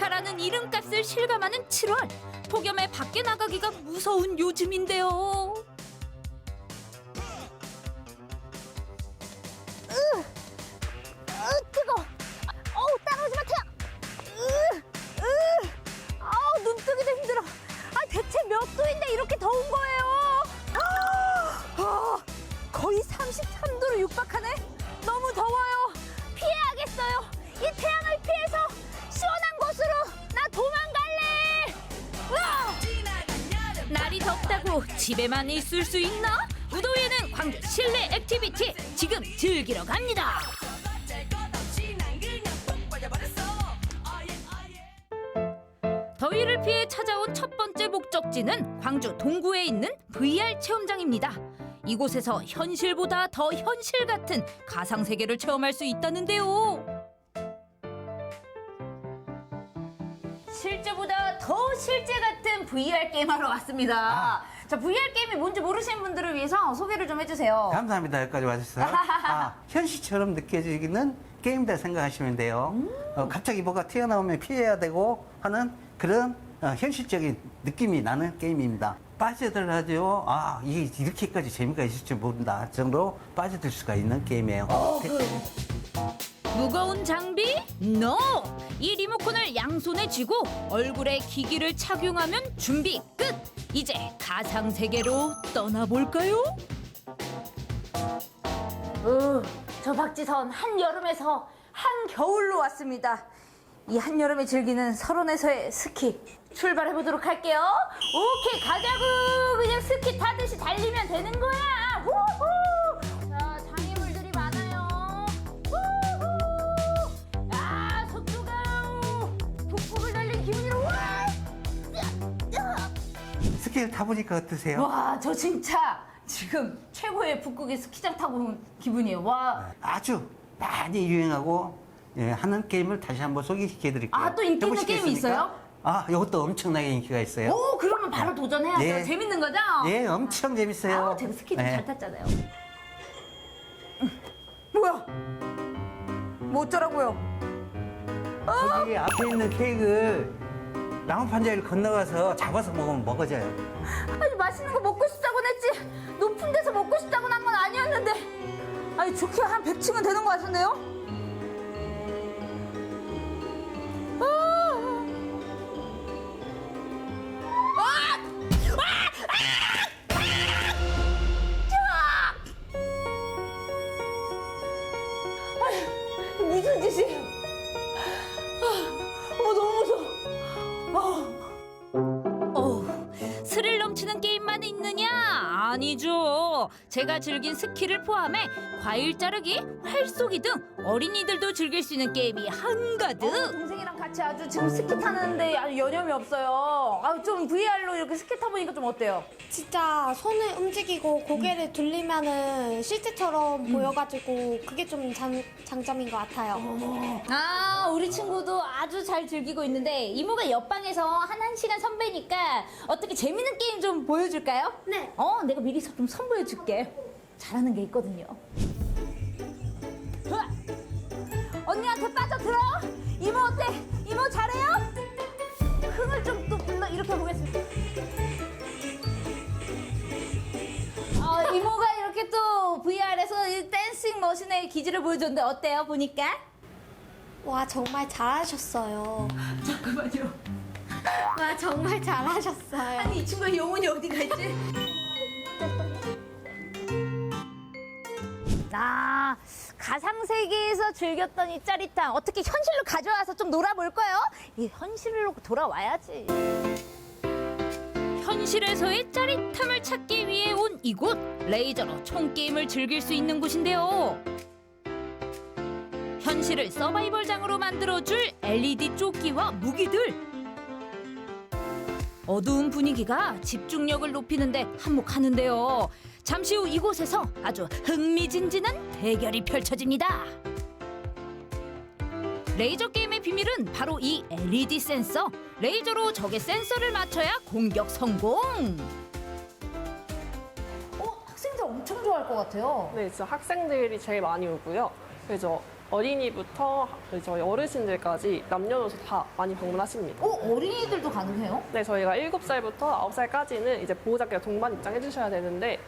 유바카라는 이름값을 실감하는 7월. 폭염에 밖에 나가기가 무서운 요즘인데요. 집에만 있을 수 있나? 무더위에는 광주 실내 액티비티 지금 즐기러 갑니다. 더위를 피해 찾아온 첫 번째 목적지는 광주 동구에 있는 VR 체험장입니다. 이곳에서 현실보다 더 현실 같은 가상 세계를 체험할 수 있다는데요. 실제보다 더 실제 같은 VR 게임 하러 왔습니다. 자, VR 게임이 뭔지 모르시는 분들을 위해서 소개를 좀 해주세요. 감사합니다. 여기까지 와주셔서. 아, 현실처럼 느껴지는 게임이다 생각하시면 돼요. 어, 갑자기 뭐가 튀어나오면 피해야 되고 하는 그런 어, 현실적인 느낌이 나는 게임입니다. 빠져들어가지고 아 이게 이렇게까지 재미가 있을 줄 모른다 정도로 빠져들 수가 있는 게임이에요. 무거운 장비? NO! 이 리모컨을 양손에 쥐고 얼굴에 기기를 착용하면 준비 끝! 이제 가상 세계로 떠나볼까요? 으, 저 박지선 한여름에서 한겨울로 왔습니다. 이 한여름에 즐기는 설원에서의 스키 출발해 보도록 할게요. 오케이 가자고 그냥 스키 타듯이 달리면 되는 거야. 우후. 스키를 타보니까 어떠세요? 와, 저 진짜 지금 최고의 북극의 스키장 타고 온 기분이에요. 와. 아주 많이 유행하고 예, 하는 게임을 다시 한번 소개시켜 드릴게요. 아, 또 인기 있는 게임이 있어요? 아, 이것도 엄청나게 인기가 있어요. 오, 그러면 바로 도전해야죠. 예. 재밌는 거죠? 예, 엄청 재밌어요. 아, 제가 스키 좀 예. 잘 탔잖아요. 뭐야? 뭐 어쩌라고요? 거기 앞에 있는 케이크를 나무 판자를 건너가서 잡아서 먹으면 먹어져요. 아니 맛있는 거 먹고 싶다고 했지 높은 데서 먹고 싶다고 한 건 아니었는데 아니 좋게 한 100층은 되는 거 같은데요? 제가 즐긴 스키를 포함해 과일 자르기, 활쏘기 등 어린이들도 즐길 수 있는 게임이 한가득. 어, 동생이랑 같이 아주 지금 스키 타는데 아주 여념이 없어요. 아, 좀 VR로 이렇게 스키 타보니까 좀 어때요? 진짜 손을 움직이고 고개를 돌리면은 실제처럼 보여가지고 그게 좀 장, 장점인 것 같아요. 아, 우리 친구도 아주 잘 즐기고 있는데 이모가 옆방에서 한 1시간 선배니까 어떻게 재밌는 게임 좀 보여줄까요? 네. 어, 내가 미리 좀 선보여줄게. 잘하는 게 있거든요. 으아! 언니한테 빠져들어. 이모 어때? 이모 잘해요? 이렇게 보겠습니다. 어, 이모가 이렇게 또 VR에서 이 댄싱 머신의 기질을 보여줬는데 어때요? 보니까? 와 정말 잘하셨어요. 잠깐만요. 와 정말 잘하셨어요. 아니 이 친구의 영혼이 어디 갔지? 아 가상 세계에서 즐겼던 이 짜릿함 어떻게 현실로 가져와서 좀 놀아볼까요? 이 현실로 돌아와야지. 현실에서의 짜릿함을 찾기 위해 온 이곳 레이저로 총 게임을 즐길 수 있는 곳인데요. 현실을 서바이벌장으로 만들어줄 LED 조끼와 무기들. 어두운 분위기가 집중력을 높이는데 한몫하는데요. 잠시 후 이곳에서 아주 흥미진진한 대결이 펼쳐집니다. 레이저 게임 의 비밀은 바로 이 LED 센서. 레이저로 적의 센서를 맞춰야 공격 성공. 어 학생들 엄청 좋아할 것 같아요. 네, 진짜 학생들이 제일 많이 오고요. 그래서 어린이부터 저희 어르신들까지 남녀노소 다 많이 방문하십니다. 어, 어린이들도 가능해요? 네, 저희가 7살부터 9살까지는 이제 보호자께서 동반 입장해 주셔야 되는데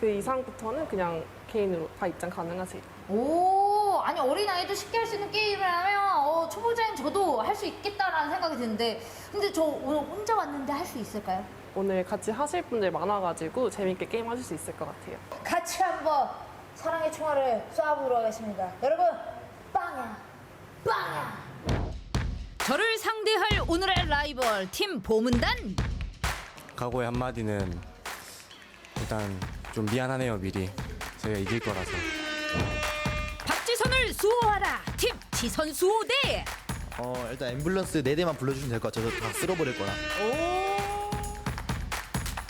그 이상부터는 그냥 개인으로 다 입장 가능하세요. 오, 아니 어린아이도 쉽게 할 수 있는 게임을 하면 어, 초보자인 저도 할 수 있겠다라는 생각이 드는데 근데 저 오늘 혼자 왔는데 할 수 있을까요? 오늘 같이 하실 분들 많아가지고 재밌게 게임 하실 수 있을 것 같아요. 같이 한번 사랑의 총알을 쏴보도록 하겠습니다. 여러분, 빵야, 빵야. 저를 상대할 오늘의 라이벌 팀 보문단 각오의 한마디는 일단 좀 미안하네요 미리 저희가 이길 거라서 박지선을 수호하라 팀 지선 수호 대 어 일단 앰뷸런스 4대만 불러주시면 될 것 같아요. 저다 쓸어버릴 거라.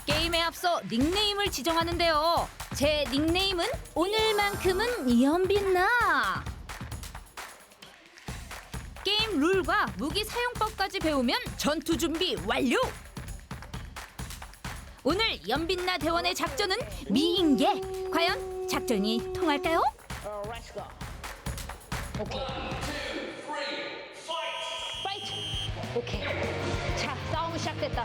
게임에 앞서 닉네임을 지정하는데요. 제 닉네임은 오늘만큼은 이연빛나. 게임 룰과 무기 사용법까지 배우면 전투 준비 완료. 오늘 연빛나 대원의 작전은 미인계. 과연 작전이 통할까요? 파이트. 오케이. 자, 싸움 시작됐다.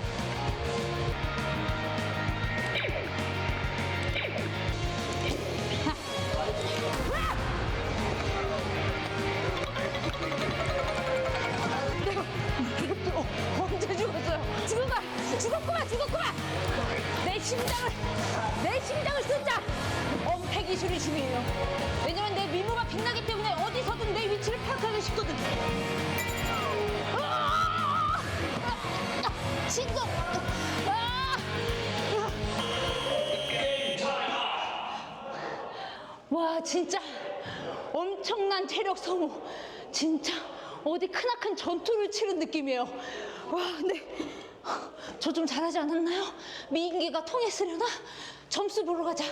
죽었구만! 죽었구만! 내 심장을 내 심장을 쏜다! 엄폐 기술이 중요해요. 왜냐면 내 미모가 빛나기 때문에 어디서든 내 위치를 파악하기 쉽거든. 아! 아! 친구! 아! 와 진짜 엄청난 체력 소모 진짜 어디 크나큰 전투를 치른 느낌이에요 와 근데 저 좀 잘하지 않았나요? 미인계가 통했으려나? 점수 보러 가자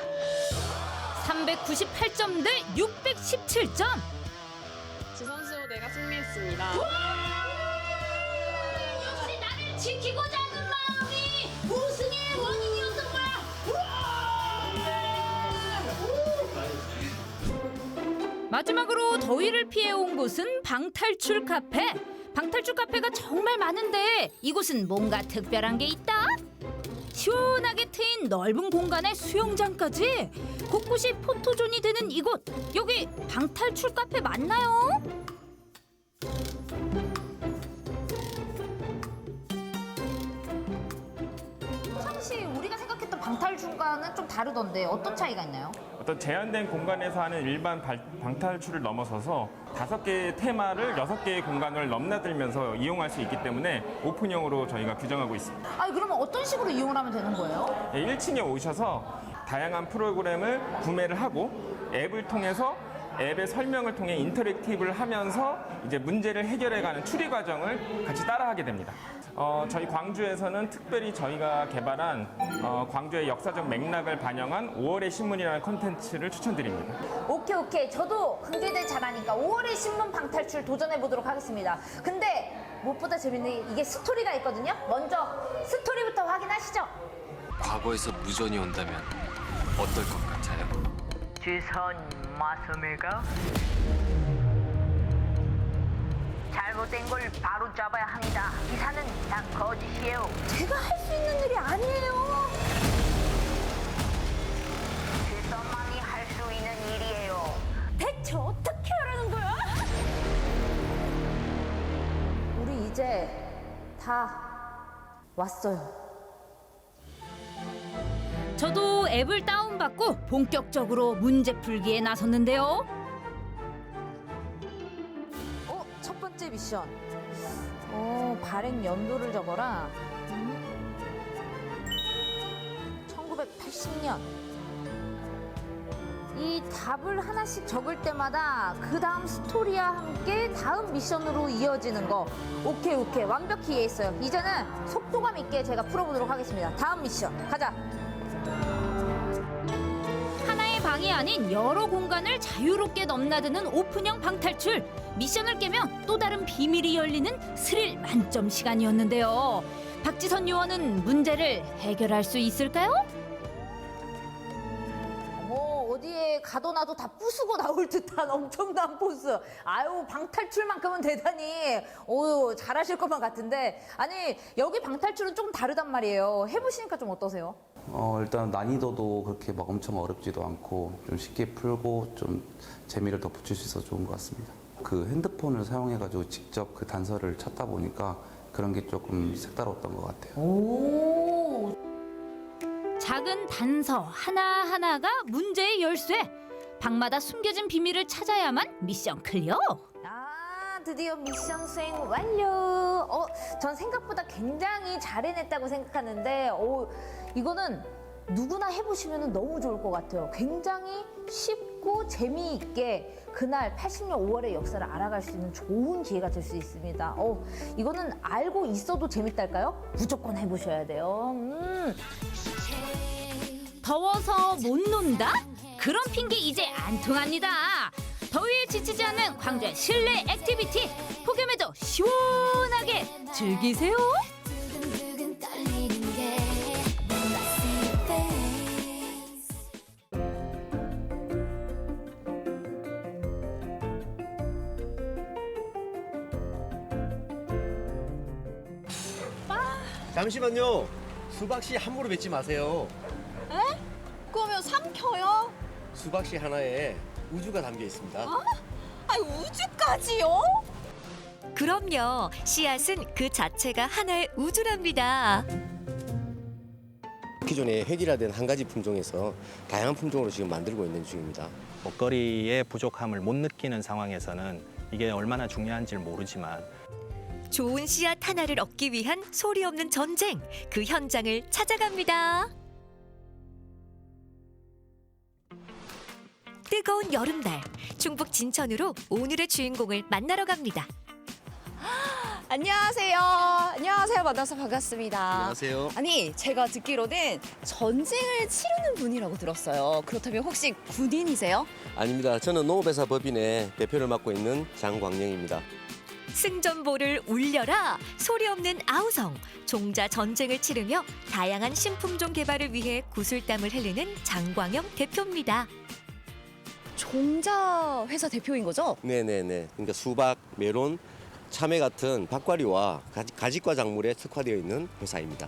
398점 대 617점. 지선수 내가 승리했습니다. 역시 나를 지키고자 하는 마음이 우승의 원인이었던 거야 마지막으로 더위를 피해온 곳은 방탈출 카페. 방탈출 카페가 정말 많은데 이곳은 뭔가 특별한 게 있다. 시원하게 트인 넓은 공간에 수영장까지 곳곳이 포토존이 되는 이곳. 여기 방탈출 카페 맞나요? 사실 우리가 생각했던 방탈출과는 좀 다르던데 어떤 차이가 있나요? 어떤 제한된 공간에서 하는 일반 발- 방탈출을 넘어서서 다섯 개의 테마를 여섯 개의 공간을 넘나들면서 이용할 수 있기 때문에 오픈형으로 저희가 규정하고 있습니다. 아니 그러면 어떤 식으로 이용을 하면 되는 거예요? 1층에 오셔서 다양한 프로그램을 구매를 하고 앱을 통해서 앱의 설명을 통해 인터랙티브를 하면서 이제 문제를 해결해가는 추리 과정을 같이 따라하게 됩니다. 어, 저희 광주에서는 특별히 저희가 개발한 어, 광주의 역사적 맥락을 반영한 5월의 신문이라는 콘텐츠를 추천드립니다. 오케이 오케이 저도 흥대대 잘하니까 5월의 신문 방탈출 도전해 보도록 하겠습니다 근데 무엇보다 재밌는 게 이게 스토리가 있거든요 먼저 스토리부터 확인하시죠 과거에서 무전이 온다면 어떨 것 같아요? 지선 맞습니까? 잘못된 걸 바로 잡아야 합니다. 기사는 다 거짓이에요. 제가 할 수 있는 일이 아니에요 지선만이 할 수 있는 일이에요. 대체 어떻게 하라는 거야? 우리 이제 다 왔어요 저도 앱을 다운받고 본격적으로 문제 풀기에 나섰는데요. 미션. 어, 발행 연도를 적어라. 음. 1980년. 이 답을 하나씩 적을 때마다 그 다음 스토리와 함께 다음 미션으로 이어지는 거. 오케이, 오케이. 완벽히 이해했어요. 이제는 속도감 있게 제가 풀어보도록 하겠습니다. 다음 미션. 가자. 하나의 방이 아닌 여러 공간을 자유롭게 넘나드는 오픈형 방탈출. 미션을 깨면 또 다른 비밀이 열리는 스릴 만점 시간이었는데요. 박지선 요원은 문제를 해결할 수 있을까요? 뭐, 어디 어디에 가둬놔도 다 부수고 나올 듯한 엄청난 포스. 아유 방탈출만큼은 대단히 오 잘하실 것만 같은데 아니 여기 방탈출은 조금 다르단 말이에요. 해보시니까 좀 어떠세요? 어, 일단 난이도도 그렇게 막 엄청 어렵지도 않고 좀 쉽게 풀고 좀 재미를 더 붙일 수 있어서 좋은 것 같습니다. 그 핸드폰을 사용해가지고 직접 그 단서를 찾다 보니까 그런 게 조금 색다르웠던 것 같아요. 오 작은 단서 하나하나가 문제의 열쇠. 방마다 숨겨진 비밀을 찾아야만 미션 클리어. 아, 드디어 미션 수행 완료. 어, 전 생각보다 굉장히 잘 해냈다고 생각하는데, 어, 이거는 누구나 해보시면 너무 좋을 것 같아요. 굉장히 쉽고 재미있게 그날 80년 5월의 역사를 알아갈 수 있는 좋은 기회가 될 수 있습니다. 어, 이거는 알고 있어도 재밌달까요? 무조건 해보셔야 돼요. 음. 더워서 못 논다? 그런 핑계 이제 안 통합니다. 더위에 지치지 않는 광주의 실내 액티비티 폭염에도 시원하게 즐기세요. 잠시만요. 수박 씨 함부로 뱉지 마세요. 그러면 삼켜요? 수박 씨 하나에 우주가 담겨 있습니다. 아니 우주까지요? 그럼요. 씨앗은 그 자체가 하나의 우주랍니다. 기존에 획일화된 한 가지 품종에서 다양한 품종으로 지금 만들고 있는 중입니다. 먹거리의 부족함을 못 느끼는 상황에서는 이게 얼마나 중요한지 모르지만 좋은 씨앗 하나를 얻기 위한 소리 없는 전쟁. 그 현장을 찾아갑니다. 뜨거운 여름날 충북 진천으로 오늘의 주인공을 만나러 갑니다. 안녕하세요. 안녕하세요. 만나서 반갑습니다. 안녕하세요. 아니 제가 듣기로는 전쟁을 치르는 분이라고 들었어요. 그렇다면 혹시 군인이세요? 아닙니다. 저는 농업회사 법인의 대표를 맡고 있는 장광영입니다. 승전보를 울려라 소리 없는 아우성 종자 전쟁을 치르며 다양한 신품종 개발을 위해 구슬땀을 흘리는 장광영 대표입니다. 종자 회사 대표인 거죠? 네네네. 그러니까 수박, 메론, 참외 같은 박과리와 가지- 가지과 작물에 특화되어 있는 회사입니다.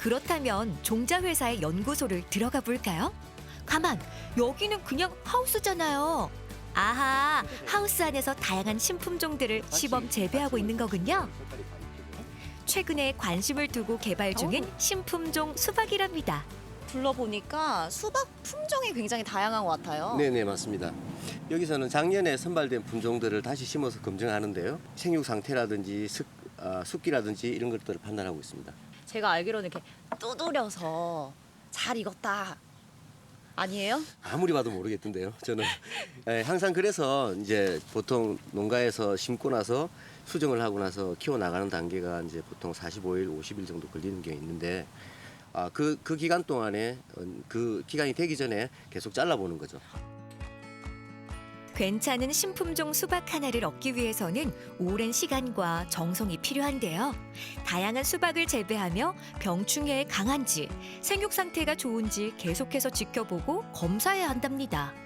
그렇다면 종자 회사의 연구소를 들어가 볼까요? 가만 여기는 그냥 하우스잖아요. 아하 하우스 안에서 다양한 신품종들을 시범 재배하고 있는 거군요. 최근에 관심을 두고 개발 중인 신품종 수박이랍니다. 둘러보니까 수박 품종이 굉장히 다양한 것 같아요. 네네 맞습니다. 여기서는 작년에 선발된 품종들을 다시 심어서 검증하는데요. 생육 상태라든지 습, 아, 습기라든지 이런 것들을 판단하고 있습니다. 제가 알기로는 이렇게 두드려서 잘 익었다. 아니에요? 아무리 봐도 모르겠던데요. 저는 예, 항상 그래서 이제 보통 농가에서 심고 나서 수정을 하고 나서 키워 나가는 단계가 이제 보통 45일, 50일 정도 걸리는 게 있는데 아, 그, 그 기간 동안에 어, 그 기간이 되기 전에 계속 잘라보는 거죠. 괜찮은 신품종 수박 하나를 얻기 위해서는 오랜 시간과 정성이 필요한데요. 다양한 수박을 재배하며 병충해에 강한지, 생육 상태가 좋은지 계속해서 지켜보고 검사해야 한답니다.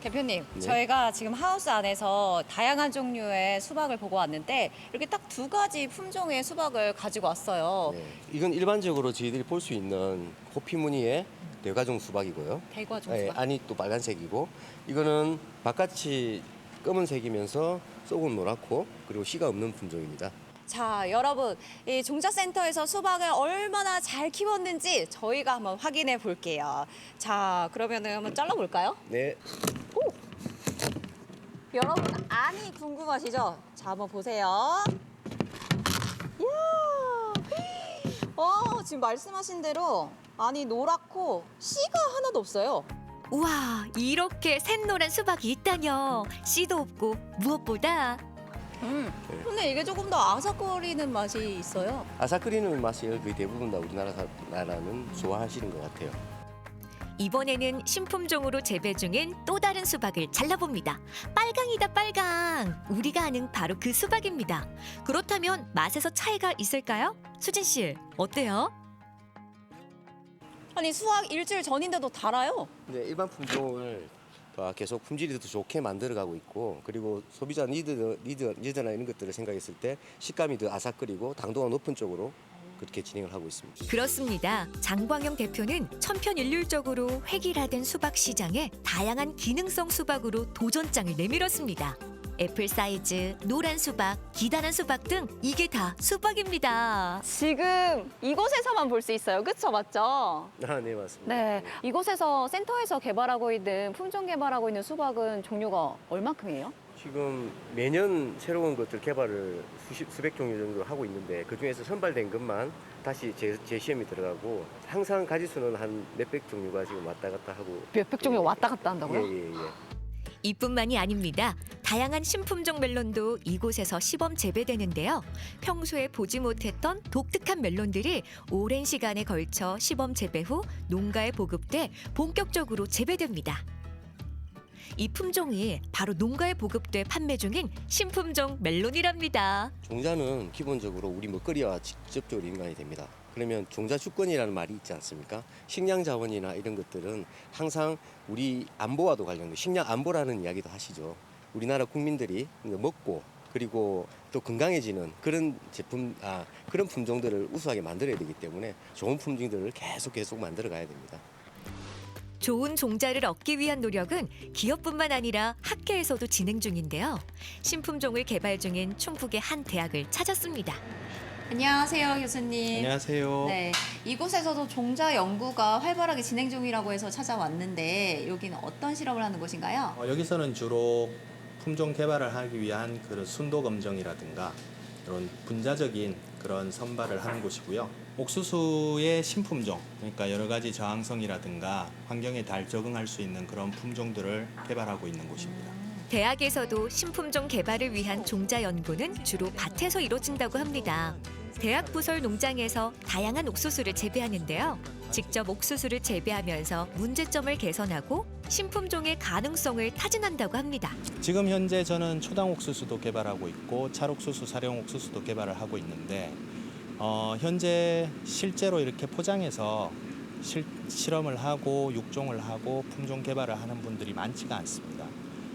대표님, 네. 저희가 지금 하우스 안에서 다양한 종류의 수박을 보고 왔는데 이렇게 딱 두 가지 품종의 수박을 가지고 왔어요. 네. 이건 일반적으로 저희들이 볼 수 있는 호피 무늬의 대과종 수박이고요. 대과종 예, 수박. 안이 또 빨간색이고 이거는 바깥이 검은색이면서 속은 노랗고 그리고 씨가 없는 품종입니다. 자, 여러분, 이 종자센터에서 수박을 얼마나 잘 키웠는지 저희가 한번 확인해 볼게요. 자, 그러면은 한번 잘라볼까요? 네. 여러분, 안이 궁금하시죠? 자, 한번 보세요. 이야, 어, 지금 말씀하신 대로 안이 노랗고 씨가 하나도 없어요. 우와, 이렇게 샛노란 수박이 있다뇨. 씨도 없고 무엇보다 음, 근데 이게 조금 더 아삭거리는 맛이 있어요. 아삭거리는 맛을 거의 대부분 다 우리나라 사- 나라는 좋아하시는 것 같아요. 이번에는 신품종으로 재배 중인 또 다른 수박을 잘라봅니다. 빨강이다 빨강. 우리가 아는 바로 그 수박입니다. 그렇다면 맛에서 차이가 있을까요? 수진 씨 어때요? 아니 수확 일주일 전인데도 달아요. 이제 일반 품종을 어, 계속 품질이 더 좋게 만들어가고 있고 그리고 소비자 니드, 니드, 니드나 이런 것들을 생각했을 때 식감이 더 아삭거리고 당도가 높은 쪽으로 그렇게 진행을 하고 있습니다. 그렇습니다. 장광영 대표는 천편일률적으로 획일화된 수박 시장에 다양한 기능성 수박으로 도전장을 내밀었습니다. 애플 사이즈, 노란 수박, 기다란 수박 등 이게 다 수박입니다. 지금 이곳에서만 볼 수 있어요. 그쵸 맞죠? 아, 네 맞습니다. 네. 이곳에서 센터에서 개발하고 있는 품종 개발하고 있는 수박은 종류가 얼마큼이에요? 지금 매년 새로운 것들 개발을 수십, 수백 종류 정도 하고 있는데 그 중에서 선발된 것만 다시 재, 재시험이 들어가고 항상 가지수는 한 몇백 종류가 지금 왔다 갔다 하고 몇백 종류 왔다 갔다 한다고요? 예 예 예. 이뿐만이 아닙니다. 다양한 신품종 멜론도 이곳에서 시범 재배되는데요. 평소에 보지 못했던 독특한 멜론들이 오랜 시간에 걸쳐 시범 재배 후 농가에 보급돼 본격적으로 재배됩니다. 이 품종이 바로 농가에 보급돼 판매 중인 신품종 멜론이랍니다. 종자는 기본적으로 우리 먹거리와 직접적으로 연관이 됩니다. 그러면 종자 주권이라는 말이 있지 않습니까? 식량 자원이나 이런 것들은 항상 우리 안보와도 관련된 식량 안보라는 이야기도 하시죠. 우리나라 국민들이 먹고 그리고 또 건강해지는 그런 제품 아 그런 품종들을 우수하게 만들어야 되기 때문에 좋은 품종들을 계속 계속 만들어 가야 됩니다. 좋은 종자를 얻기 위한 노력은 기업뿐만 아니라 학계에서도 진행 중인데요. 신품종을 개발 중인 충북의 한 대학을 찾았습니다. 안녕하세요 교수님. 안녕하세요. 네, 이곳에서도 종자 연구가 활발하게 진행 중이라고 해서 찾아왔는데 여기는 어떤 실험을 하는 곳인가요? 어, 여기서는 주로 품종 개발을 하기 위한 그런 순도 검정이라든가 이런 분자적인 그런 선발을 하는 곳이고요. 옥수수의 신품종, 그러니까 여러 가지 저항성이라든가 환경에 잘 적응할 수 있는 그런 품종들을 개발하고 있는 곳입니다. 대학에서도 신품종 개발을 위한 종자 연구는 주로 밭에서 이루어진다고 합니다. 대학 부설 농장에서 다양한 옥수수를 재배하는데요. 직접 옥수수를 재배하면서 문제점을 개선하고 신품종의 가능성을 타진한다고 합니다. 지금 현재 저는 초당 옥수수도 개발하고 있고 찰옥수수, 사령 옥수수도 개발을 하고 있는데 어, 현재 실제로 이렇게 포장해서 실, 실험을 하고 육종을 하고 품종 개발을 하는 분들이 많지가 않습니다.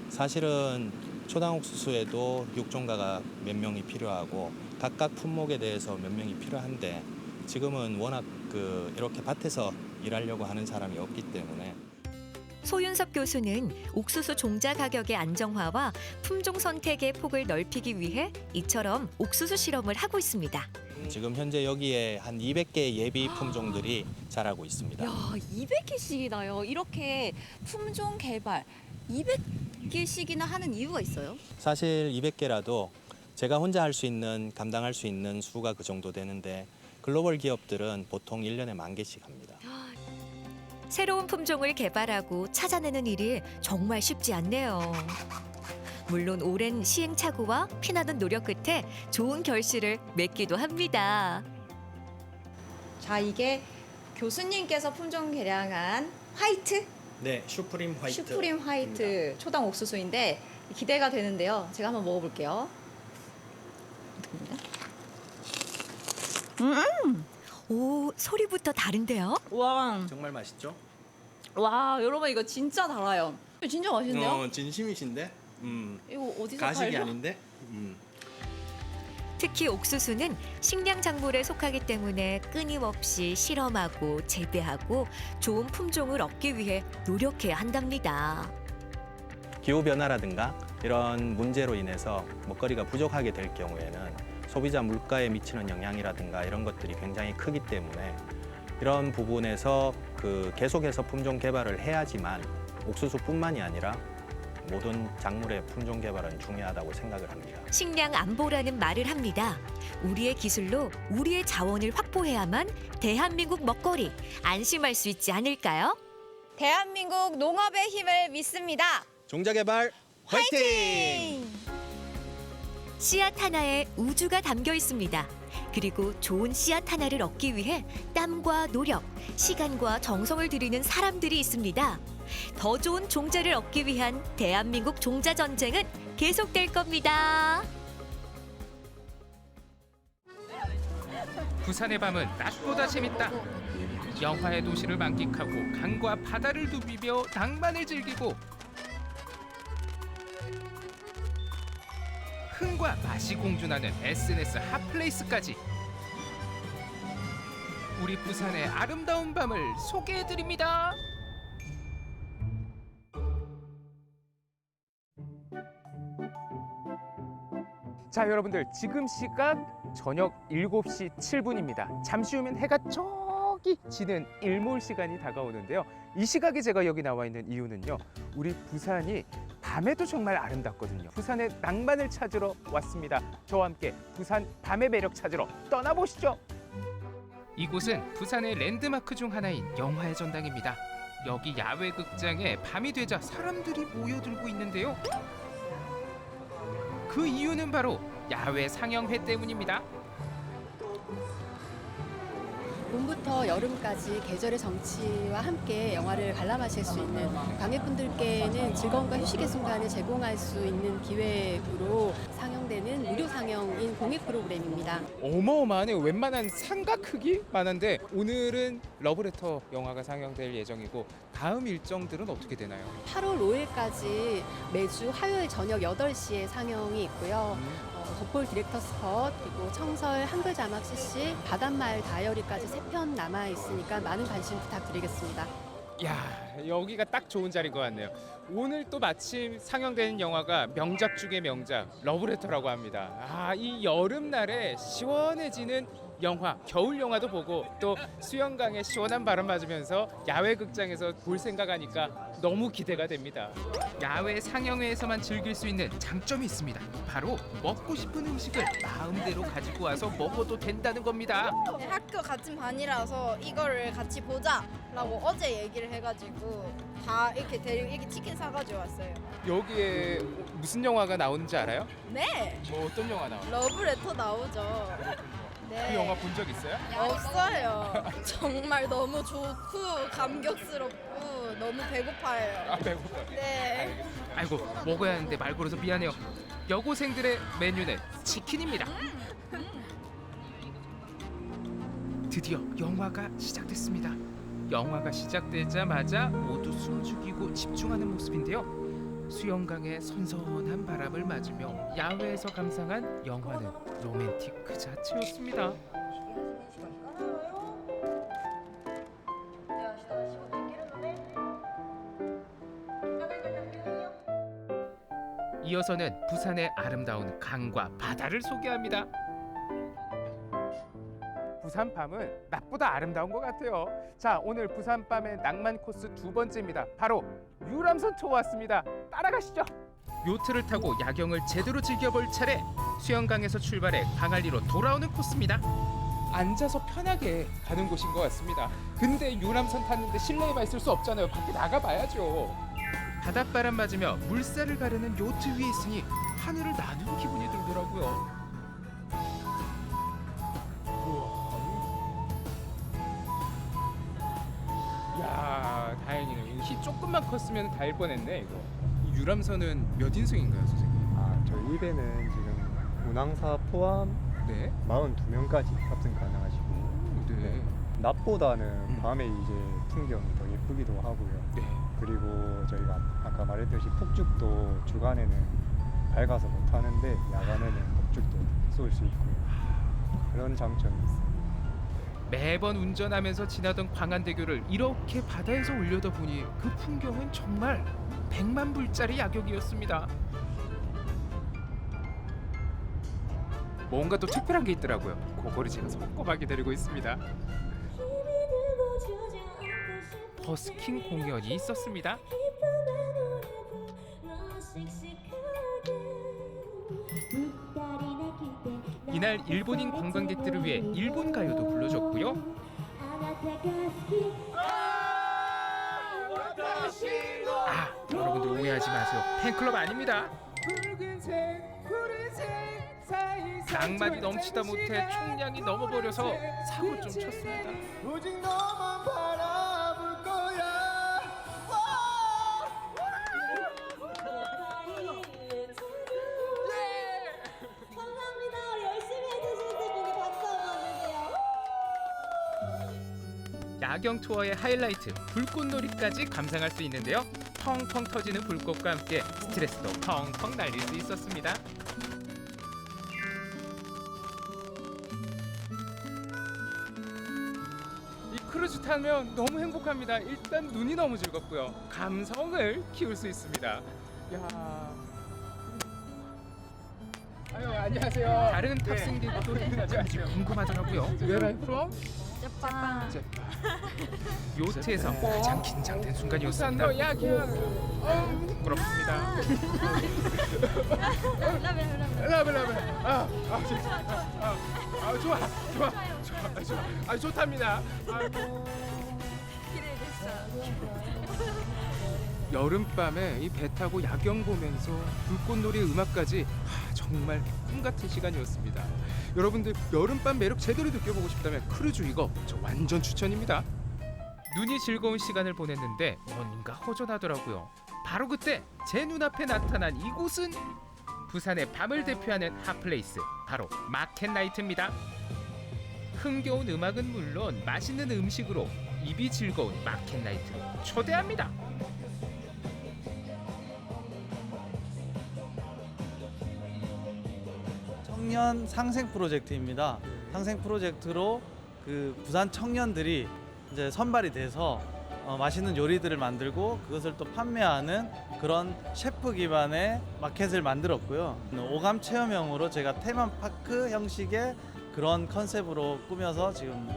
사실은 초당 옥수수에도 육종가가 몇 명이 필요하고 각각 품목에 대해서 몇 명이 필요한데 지금은 워낙 그 이렇게 밭에서 일하려고 하는 사람이 없기 때문에 소윤섭 교수는 옥수수 종자 가격의 안정화와 품종 선택의 폭을 넓히기 위해 이처럼 옥수수 실험을 하고 있습니다. 지금 현재 여기에 한 200개 예비 품종들이 자라고 있습니다. 야, 200개씩이나요. 이렇게 품종 개발 200개씩이나 하는 이유가 있어요? 사실 200개라도 제가 혼자 할 수 있는 감당할 수 있는 수가 그 정도 되는데 글로벌 기업들은 보통 1년에 만 개씩 합니다. 새로운 품종을 개발하고 찾아내는 일이 정말 쉽지 않네요. 물론 오랜 시행착오와 피나는 노력 끝에 좋은 결실을 맺기도 합니다. 자, 이게 교수님께서 품종 개량한 화이트 네, 슈프림 화이트. 슈프림 화이트 초당 옥수수인데 기대가 되는데요. 제가 한번 먹어볼게요. 음! 오, 소리부터 다른데요? 와, 정말 맛있죠? 와, 여러분 이거 진짜 달아요. 진짜 맛있는데요? 어, 진심이신데? 음. 이거 어디서 가식이 팔죠? 아닌데? 음. 특히 옥수수는 식량 작물에 속하기 때문에 끊임없이 실험하고 재배하고 좋은 품종을 얻기 위해 노력해야 한답니다. 기후 변화라든가 이런 문제로 인해서 먹거리가 부족하게 될 경우에는 소비자 물가에 미치는 영향이라든가 이런 것들이 굉장히 크기 때문에 이런 부분에서 그 계속해서 품종 개발을 해야지만 옥수수뿐만이 아니라 모든 작물의 품종 개발은 중요하다고 생각을 합니다. 식량 안보라는 말을 합니다. 우리의 기술로 우리의 자원을 확보해야만 대한민국 먹거리 안심할 수 있지 않을까요? 대한민국 농업의 힘을 믿습니다. 종자 개발 화이팅! 씨앗 하나에 우주가 담겨 있습니다. 그리고 좋은 씨앗 하나를 얻기 위해 땀과 노력, 시간과 정성을 들이는 사람들이 있습니다. 더 좋은 종자를 얻기 위한 대한민국 종자 전쟁은 계속될 겁니다. 부산의 밤은 낮보다 재밌다. 영화의 도시를 만끽하고 강과 바다를 누비며 낭만을 즐기고 흥과 맛이 공존하는 SNS 핫플레이스까지 우리 부산의 아름다운 밤을 소개해드립니다. 자 여러분들 지금 시각 저녁 7시 7분입니다. 잠시 후면 해가 저 기 지는 일몰 시간이 다가오는데요. 이 시각에 제가 여기 나와 있는 이유는요. 우리 부산이 밤에도 정말 아름답거든요. 부산의 낭만을 찾으러 왔습니다. 저와 함께 부산 밤의 매력 찾으러 떠나보시죠. 이곳은 부산의 랜드마크 중 하나인 영화의 전당입니다. 여기 야외 극장에 밤이 되자 사람들이 모여들고 있는데요. 그 이유는 바로 야외 상영회 때문입니다. 봄부터 여름까지 계절의 정치와 함께 영화를 관람하실 수 있는 관객분들께는 즐거움과 휴식의 순간을 제공할 수 있는 기회로 상영되는 무료 상영인 공익 프로그램입니다. 어마어마하네요. 웬만한 상가 크기 만한데 오늘은 러브레터 영화가 상영될 예정이고 다음 일정들은 어떻게 되나요? 8월 5일까지 매주 화요일 저녁 8시에 상영이 있고요. 어, 도폴 디렉터스 컷 그리고 청설 한글 자막 CC 바닷마을 다이어리까지 세 편 남아 있으니까 많은 관심 부탁드리겠습니다. 야 여기가 딱 좋은 자리인 것 같네요. 오늘 또 마침 상영되는 영화가 명작 중의 명작 러브레터라고 합니다. 아이 여름날에 시원해지는 영화 겨울 영화도 보고 또 수영강에 시원한 바람 맞으면서 야외 극장에서 볼 생각하니까 너무 기대가 됩니다. 야외 상영회에서만 즐길 수 있는 장점이 있습니다. 바로 먹고 싶은 음식을 마음대로 가지고 와서 먹어도 된다는 겁니다. 학교 같은 반이라서 이거를 같이 보자라고 어제 얘기를 해가지고 다 이렇게 데리고 이렇게 치킨 사가지고 왔어요. 여기에 무슨 영화가 나오는지 알아요? 네, 뭐 어떤 영화 나와요? 러브레터 나오죠. 네. 그 영화 본 적 있어요? 없어요. 정말 너무 좋고 감격스럽고 너무 배고파요. 아 배고파요. 네. 아이고 먹어야 하는데 말 걸어서 미안해요. 여고생들의 메뉴는 치킨입니다. 드디어 영화가 시작됐습니다. 영화가 시작되자마자 모두 숨 죽이고 집중하는 모습인데요. 수영강의 선선한 바람을 맞으며 야외에서 감상한 영화는 로맨틱 그 자체였습니다. 이어서는 부산의 아름다운 강과 바다를 소개합니다. 부산 밤은 낮보다 아름다운 것 같아요. 자, 오늘 부산 밤의 낭만 코스 두 번째입니다. 바로 유람선 투어 왔습니다. 따라가시죠. 요트를 타고 야경을 제대로 즐겨볼 차례. 수영강에서 출발해 강안리로 돌아오는 코스입니다. 앉아서 편하게 가는 곳인 것 같습니다. 근데 유람선 탔는데 실내에만 있을 수 없잖아요. 밖에 나가봐야죠. 바닷바람 맞으며 물살을 가르는 요트 위에 있으니 하늘을 나는 기분이 들더라고요. 조금만 컸으면 닿을 뻔했네 이거. 이 유람선은 몇 인승인가요, 선생님? 아, 저희 입에는 지금 운항사 포함 네. 42명까지 탑승 가능하시고 네. 낮보다는 밤에 이제 풍경이 더 예쁘기도 하고요. 네. 그리고 저희가 아까 말했듯이 폭죽도 주간에는 밝아서 못 하는데 야간에는 폭죽도 쏠 수 있고요. 그런 장점이 있어요. 매번 운전하면서 지나던 광안대교를 이렇게 바다에서 올려다 보니 그 풍경은 정말 백만 불짜리 야경이었습니다. 뭔가 또 특별한 게 있더라고요. 그거를 제가 손꼽아 기다리고 있습니다. 버스킹 공연이 있었습니다. 이날 일본인 관광객들을 위해 일본 가요도 불러줬고요. 아, 여러분들 오해하지 마세요. 팬클럽 아닙니다. 낭만이 넘치다 못해 총량이 넘어버려서 사고 좀 쳤습니다. 야경 투어의 하이라이트 불꽃놀이까지 감상할 수 있는데요. 펑펑 터지는 불꽃과 함께 스트레스도 펑펑 날릴 수 있었습니다. 이 크루즈 타면 너무 행복합니다. 일단 눈이 너무 즐겁고요. 감성을 키울 수 있습니다. 야. 아유 안녕하세요. 다른 탑승객도 아주 궁금하더라고요. Where are you from? 제빵. 요트에서 가장 긴장된 순간이었습니다. 부끄럽습니다. 라벨 라벨. 아, 아, 저, 아, 아, 좋아, 좋아, 좋아, 좋아, 아, 좋답니다. 아이고. 여름밤에 이 배 타고 야경 보면서 불꽃놀이 음악까지 하, 정말 꿈 같은 시간이었습니다. 여러분들 여름밤 매력 제대로 느껴보고 싶다면 크루즈 이거 저 완전 추천입니다. 눈이 즐거운 시간을 보냈는데 뭔가 허전하더라고요. 바로 그때 제 눈앞에 나타난 이곳은 부산의 밤을 대표하는 핫플레이스 바로 마켓나이트입니다. 흥겨운 음악은 물론 맛있는 음식으로 입이 즐거운 마켓나이트로 초대합니다. 청년 상생 프로젝트입니다. 상생 프로젝트로 그 부산 청년들이 이제 선발이 돼서 어, 맛있는 요리들을 만들고 그것을 또 판매하는 그런 셰프 기반의 마켓을 만들었고요. 오감 체험형으로 제가 테마파크 형식의 그런 컨셉으로 꾸며서 지금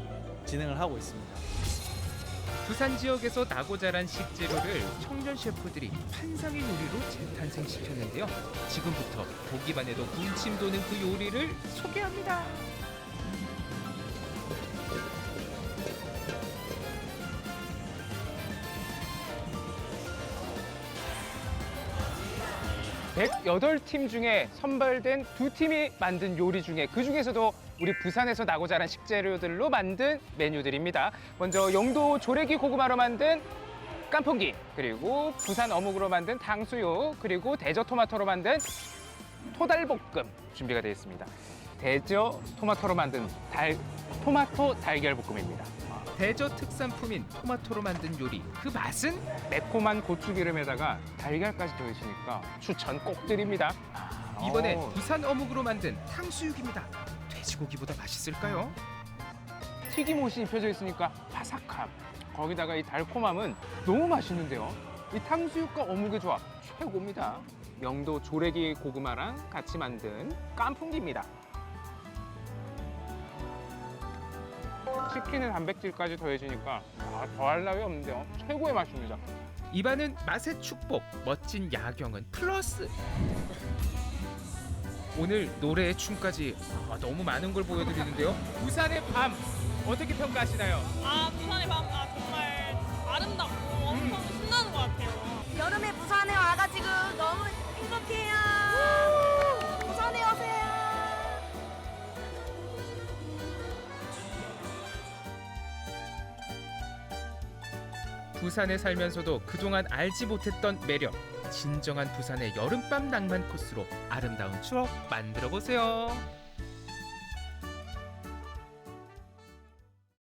진행을 하고 있습니다. 부산 지역에서 나고 자란 식재료를 청년 셰프들이 환상의 요리로 재탄생시켰는데요. 지금부터 보기만 해도 군침 도는 그 요리를 소개합니다. (108) 팀 중에 선발된 두 팀이 만든 요리 중에 그 중에서도 우리 부산에서 나고 자란 식재료들로 만든 메뉴들입니다. 먼저 영도 조래기 고구마로 만든 깐풍기, 그리고 부산 어묵으로 만든 탕수육, 그리고 대저 토마토로 만든 토달볶음 준비가 되어 있습니다. 대저 토마토로 만든 달 토마토 달걀 볶음입니다. 대저 특산품인 토마토로 만든 요리 그 맛은 매콤한 고추기름에다가 달걀까지 더해지니까 추천 꼭 드립니다. 이번에 오. 부산 어묵으로 만든 탕수육입니다. 돼지고기보다 맛있을까요? 튀김옷이 입혀져 있으니까 바삭함 거기다가 이 달콤함은 너무 맛있는데요. 이 탕수육과 어묵의 조합 최고입니다. 영도 조래기 고구마랑 같이 만든 깐풍기입니다. 치킨의 단백질까지 더해지니까 아, 더할 나위 없는데요. 최고의 맛입니다. 입안은 맛의 축복, 멋진 야경은 플러스. 오늘 노래에 춤까지 아, 너무 많은 걸 보여드리는데요. 부산의 밤 어떻게 평가하시나요? 아 부산의 밤 아, 정말 아름답고 엄청 신나는 것 같아요. 여름에 부산에 와가지고 너무 행복해요. 부산에 오세요. 부산에 살면서도 그동안 알지 못했던 매력 진정한 부산의 여름밤 낭만 코스로 아름다운 추억 만들어 보세요.